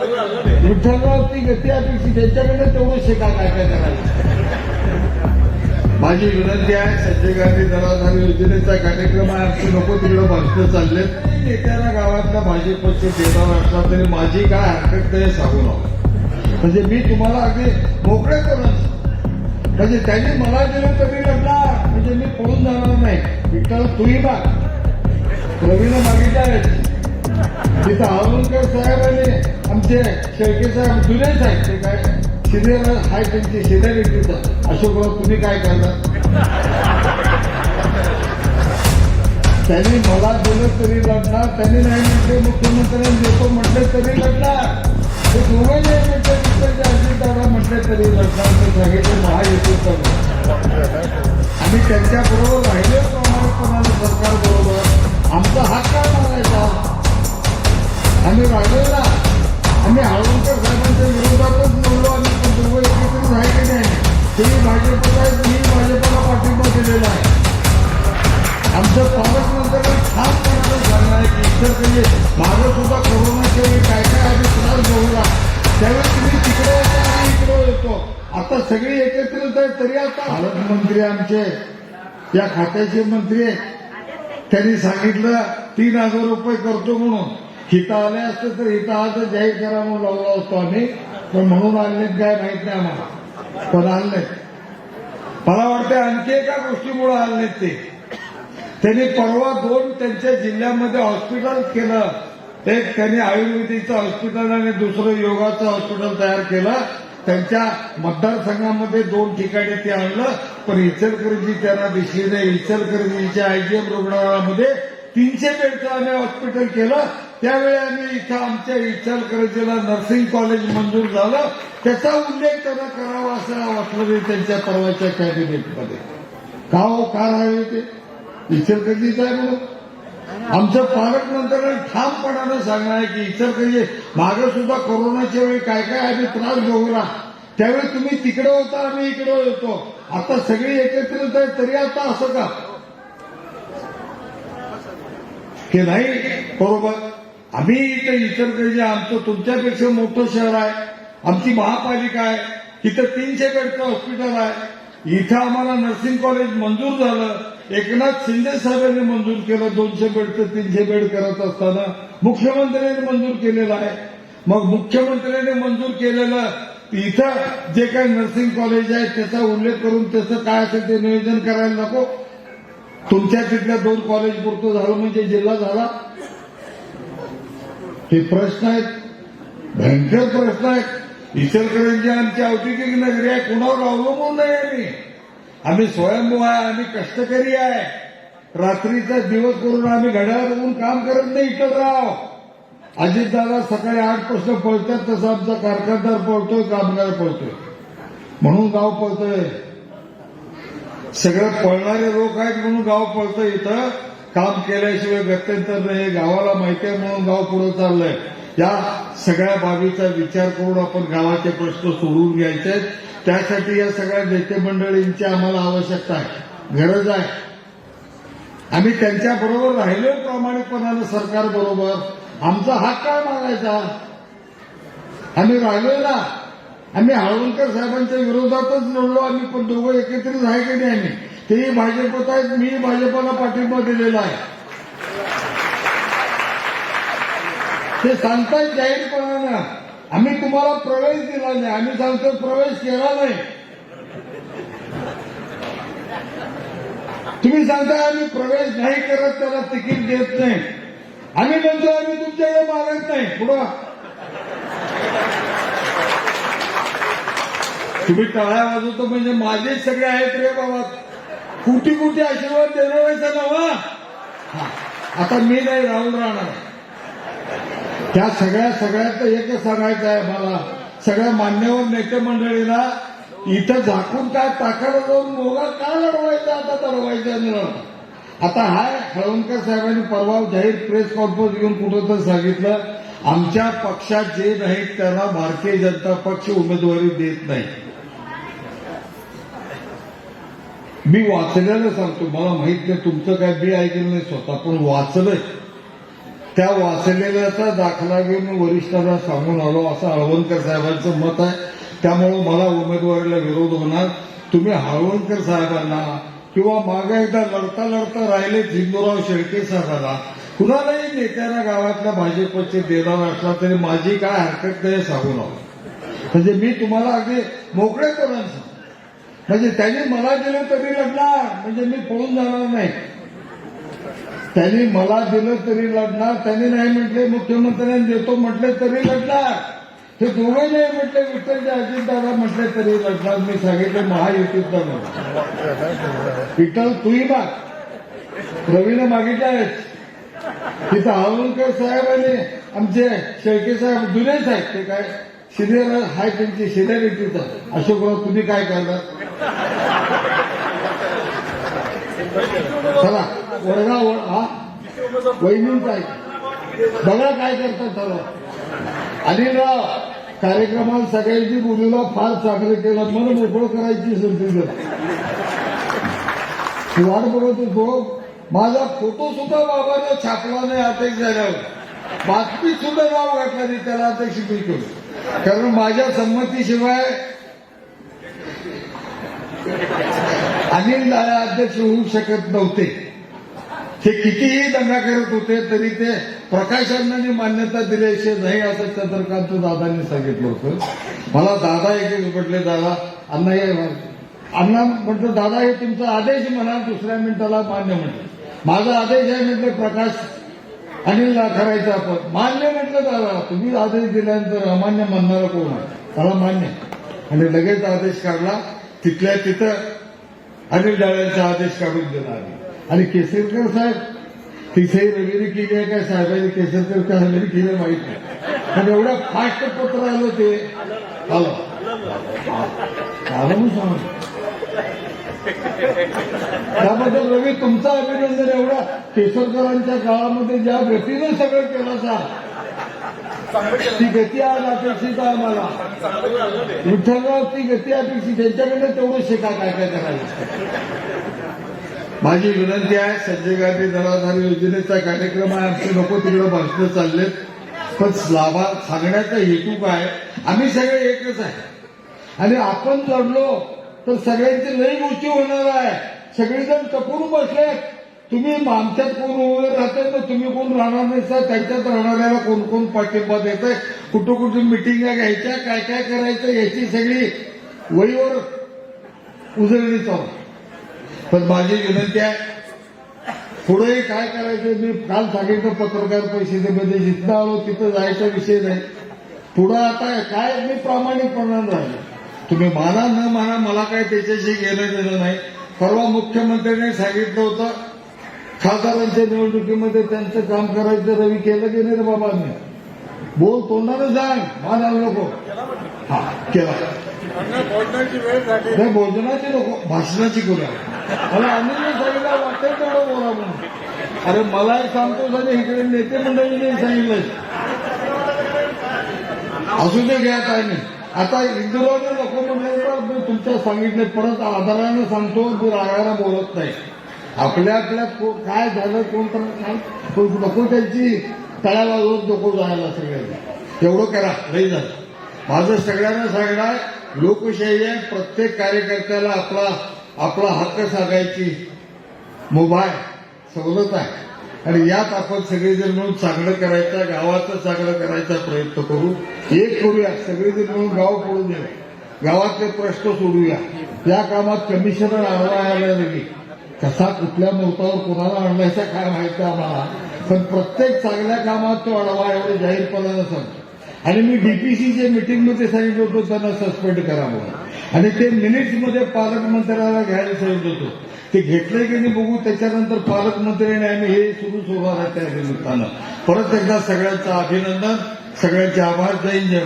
विठ्ठलराव ती गती अपेक्षित त्यांच्याकडे तेवढं शिका काय काय करायचं. माझी विनंती आहे संजय गांधी जनाधार योजनेचा कार्यक्रम आहे आमचे नको तिकडं भाषण चालले नेत्याला गावातला भाजपचे देणार असला तरी माझी काय हरकत नाही सांगू नका. म्हणजे मी तुम्हाला अगदी मोकळे करून म्हणजे त्यांनी मला दिलं तरी लढला म्हणजे मी पळून जाणार नाही. विठ्ठल तूही बा रवीनं मागितलं तिथं आवळकर साहेब आणि आमचे शेळके साहेब जुने साहेब ते काय? सिनियर हाय त्यांची सिनियर सिनियरिटीचं अशोकराव तुम्ही काय करणार? त्यांनी मला दिलं तरी लढणार त्यांनी नाही म्हटले मुख्यमंत्र्यांनी देतो म्हटले तरी लढणार. ते दोघे नाही म्हटले तिकडचे अजितदादा म्हटले तरी लढणार. ते सांगितले महायुतीचं आम्ही त्यांच्याबरोबर राहिले लक्षात आहे की म्हणजे सुद्धा कोरोनाच्या वेळी काय काय आम्ही त्रास बघूला त्यावेळी तुम्ही तिकडे येता इकडे येतो आता सगळी एकत्रित आहे तरी आता पालकमंत्री आमचे या खात्याचे मंत्री आहेत. त्यांनी सांगितलं तीन हजार रुपये करतो म्हणून. हिथं आले असते तर हिथं आज जाहीर करा म्हणून लावला असतो आम्ही. पण म्हणून आणले काय माहीत नाही आम्हाला. पण आणले मला वाटतं आणखी एका गोष्टीमुळे आणलेत ते. त्यांनी परवा दोन त्यांच्या जिल्ह्यामध्ये हॉस्पिटल केलं. एक त्यांनी आयुर्वेदिकचं हॉस्पिटल आणि दुसरं योगाचं हॉस्पिटल तयार केलं. त्यांच्या मतदारसंघामध्ये दोन ठिकाणी ते आणलं. पण इचलकरंजी त्यांना दिशेने नाही. इचलकरंजीच्या आयजीएम रुग्णालयामध्ये तीनशे बेडचं आम्ही हॉस्पिटल केलं. त्यावेळी आम्ही इथं आमच्या इचलकरंजीला नर्सिंग कॉलेज मंजूर झालं. त्याचा उल्लेख त्यांना करावा असं वाटलं त्यांच्या परवाच्या कॅबिनेटमध्ये का हो का राहिले ते? इचलकरंजीच आहे म्हणून आमचं पालकमंत्र्यांना ठामपणानं सांगणं आहे की इचलकरंजी मागं सुद्धा कोरोनाच्या वेळी काय काय आम्ही त्रास भोगला त्यावेळी तुम्ही तिकडे होता आम्ही इकडे होतो. आता सगळी एकत्रित आहे तरी आता असं का? की नाही? बरोबर. आम्ही इथे इचलकरंजी आमचं तुमच्यापेक्षा मोठं शहर आहे. आमची महापालिका आहे. इथं तीनशे बेडचं हॉस्पिटल आहे. इथं आम्हाला नर्सिंग कॉलेज मंजूर झालं. एकनाथ शिंदे साहेबांनी मंजूर केलं दोनशे बेडचं तीनशे बेड करत असताना मुख्यमंत्र्यांनी मंजूर केलेलं आहे. मग मुख्यमंत्र्यांनी मंजूर केलेलं इथं जे काही नर्सिंग कॉलेज आहे त्याचा उल्लेख करून त्याचं काय असेल ते नियोजन करायला नको. तुमच्या तिथल्या दोन कॉलेज पुरतं झालं म्हणजे जिल्हा झाला. हे प्रश्न आहेत. भयंकर प्रश्न आहेत. इचलकरंजी आमची औद्योगिक नगरी आहे. कुणावर अवलंबून नाही आम्ही आम्ही स्वयंभू आहे आम्ही कष्टकरी आहे. रात्रीचा दिवस करून आम्ही घड्याळ बघून काम करत नाही इकडं राव. अजितदादा सकाळी आठपासून पळतात तसं आमचा कारखानदार पळतोय कामगार पळतोय. म्हणून गाव पळतोय. सगळं पळणारे लोक आहेत म्हणून गाव पळतं इथं. काम केल्याशिवाय गत्यंतर नाही गावाला माहिती आहे म्हणून गाव पुढे चाललंय. या सगळ्या बाबीचा विचार करून आपण गावाचे प्रश्न सोडवून घ्यायचे आहेत. त्यासाठी या सगळ्या नेते मंडळींची आम्हाला आवश्यकता आहे. गरज आहे. आम्ही त्यांच्या बरोबर राहिलो प्रामाणिकपणानं सरकार बरोबर. आमचा हा काय मागायचा. आम्ही राहिलोय ना. आम्ही हळवणकर साहेबांच्या विरोधातच लढलो आम्ही पण दोघं एकत्रित आहे की नाही आम्ही? तेही भाजपत आहेत मी भाजपला पाठिंबा दिलेला आहे. ते सांगतात जाहीरपणानं. आम्ही तुम्हाला प्रवेश दिला नाही. आम्ही सांगतो प्रवेश केला नाही. तुम्ही सांगता आम्ही प्रवेश नाही करत त्याला तिकीट देत नाही. आम्ही म्हणतो आम्ही तुमच्याकडे मागत नाही. पुढं. तुम्ही टाळ्या वाजवतो म्हणजे माझेच सगळे आहेत रे बाबा. कुठे कुठे आशीर्वाद देणार आहे नवा आता मी नाही राहून राहणार. त्या सगळ्या सगळ्यात एकच सांगायचं आहे मला सगळ्या मान्यवर नेते मंडळीला इथं झाकून काय ताकाला जाऊन मोगा का लढवायचा आता लढवायचा लढवणार आता हाय हळवणकर साहेबांनी परवा जाहीर प्रेस कॉन्फरन्स घेऊन कुठं तर सांगितलं आमच्या पक्षात जे नाहीत त्यांना भारतीय जनता पक्ष उमेदवारी देत नाही. मी वाचलेलं सांगतो मला माहीत नाही तुमचं काय बी ऐकलं नाही स्वतः पण वाचलंय. त्या वाचलेल्याचा दाखला घेऊन वरिष्ठांना सांगून आलो असं हळवणकर साहेबांचं मत आहे. त्यामुळं मला उमेदवारीला विरोध होणार. तुम्ही हळवणकर साहेबांना किंवा मागे एकदा लढता लढता राहिले हिंदूराव शेळके साहेबांना कुणालाही नेत्यांना गावातल्या भाजपचे देणार असला तरी माझी काय हरकत नाही सांगून आलो म्हणजे मी तुम्हाला अगदी मोकळे करून म्हणजे त्यांनी मला दिलं तरी लढणार. म्हणजे मी पळून जाणार नाही. त्यांनी मला दिलं तरी लढणार. त्यांनी नाही म्हटले मुख्यमंत्र्यांनी देतो म्हटले तरी लढणार. हे दोघे नाही म्हटले विठ्ठलचे अजितदादा म्हटले तरी लढणार. मी सांगितले महायुतीत विठ्ठल तूही माग. रवीने मागितले आहेत. तिथं हळवणकर साहेब आणि आमचे शेळके साहेब जुने साहेब ते काय सिनियर हाय त्यांची सिनियरिटीचं अशोकराव तुम्ही काय करणार? चला. वडगा हा? वहिनींचा आहे. बघा काय करतात चला अनिलराव कार्यक्रमात सगळ्यांची मुलीला फार चांगलं केलं मन मोकळं करायची संधी दिली वाट बघत होतो माझा फोटो सुद्धा बाबाने छापला नाही अध्यक्ष झाल्यावर. बातमी सुद्धा नाव घातलं नाही त्याला अध्यक्ष मी केलं कारण माझ्या संमतीशिवाय अनिल दादा अध्यक्ष होऊ शकत नव्हते. ते कितीही दंगा करत होते तरी ते प्रकाश मान्यता दिल्याशिवाय नाही असं चंद्रकांत दादांनी सांगितलं होतं. मला दादा एक म्हटले दादा अण्णा हे अण्णा म्हटलं दादा हे तुमचा आदेश म्हणा दुसऱ्या मिनिटाला मान्य म्हटलं. माझा आदेश आहे म्हटलं प्रकाश अनिलला करायचं आपण. मान्य म्हटलं दादा तुम्ही आदेश दिल्यानंतर अमान्य म्हणणारा कोण आहे? त्याला मान्य. आणि लगेच आदेश काढला तिथल्या तिथं अनिल डाळ्यांचा आदेश काढून दिला आम्ही. आणि केसरकर साहेब तिसरी रवीने केली आहे काय साहेबांनी केसरकर काय रविने केलं माहीत नाही. पण एवढं फास्ट पत्र आलं ते. आलं. आलं म्हणून सांग त्याबद्दल रवी तुमचा अभिनंदन एवढा. केसरकरांच्या काळामध्ये ज्या गतीनं सगळं केलं सा ती गती आज अपेक्षित आहे आम्हाला. विठ्ठलराव ती गती अपेक्षित. त्यांच्याकडे तेवढं शिका काय काय करायचं. माझी विनंती आहे संजय गांधी निराधार योजनेचा कार्यक्रम आहे. आमचे नको तिकडे भाषण चाललेत. पण लाभा सांगण्याचा हेतू काय? आम्ही सगळे एकच आहे. आणि आपण लढलो तर सगळ्यांची लई गोष्टी होणार आहे. सगळेजण कपून बसले. तुम्ही आमच्यात कोण उभे राहते तर तुम्ही कोण राहणार नाही सर? त्यांच्यात राहणाऱ्याला कोण कोण पाठिंबा देत आहे कुठं कुठं मिटिंगा घ्यायच्या काय काय करायचं याची सगळी वहीवर उजळणी चालू. पण माझी विनंती आहे पुढेही काय करायचं मी काल सांगितलं पत्रकार परिषदेमध्ये जिथं आलो तिथं जायचा विषय नाही. पुढं आता काय मी प्रामाणिकपणानं राहिलो तुम्ही माना न माना मला काय त्याच्याशी घेणं देणं नाही. परवा मुख्यमंत्र्यांनी सांगितलं होतं खासदारांच्या निवडणुकीमध्ये त्यांचं काम करायचं रवी केलं की नाही रे बाबांनी? बोल तोंडानं सांग मानाला नको. हा केला. बोलण्याची वेळ झाली. नाही भोजनाची नको भाषणाची करूया. मला अनिलने सांगितलं वाटेल तेवढं बोला म्हणून. अरे मला सांगतो झाले इकडे नेते मंडळीने सांगितलं. असू दे घ्या काय नाही. आता इंदुराने नको म्हणायचं मी तुमच्या सांगितले परत आधारानं सांगतो मी रागाला बोलत नाही. आपल्या आपल्या काय झालं कोण तर नको त्यांची तळ्याला रोज नको जायला सगळ्यांना. तेवढं करा नाही झालं. माझं सगळ्यांना सांगणार लोकशाही आहे प्रत्येक कार्यकर्त्याला आपला आपला हक्क सागायची मुभा सवलत आहे. आणि यात आपण सगळेजण मिळून चांगलं करायचं गावाचं चांगलं करायचा प्रयत्न करू. एक करूया सगळेजण मिळून गाव पडून देऊ गावातले प्रश्न सोडूया. या कामात कमिशनर आणला नाही. कसा कुठल्या मुहूर्तावर कोणाला आणण्याचा काय माहिती आम्हाला. पण प्रत्येक चांगल्या कामात तो अडवा एवढं जाहीरपणानं सांगतो. आणि मी डीपीसीच्या मिटिंगमध्ये सांगितलं होतं त्यांना सस्पेंड करा म्हणून. आणि ते मिनिट्समध्ये पालकमंत्र्याला घ्यायला सांगितलं होतं. ते घेतलंय की नाही बघू त्याच्यानंतर पालकमंत्र्यांनी आम्ही हे सुरू होणार आहे त्या निमित्तानं परत एकदा सगळ्यांचं अभिनंदन सगळ्यांचे आभार. जय जय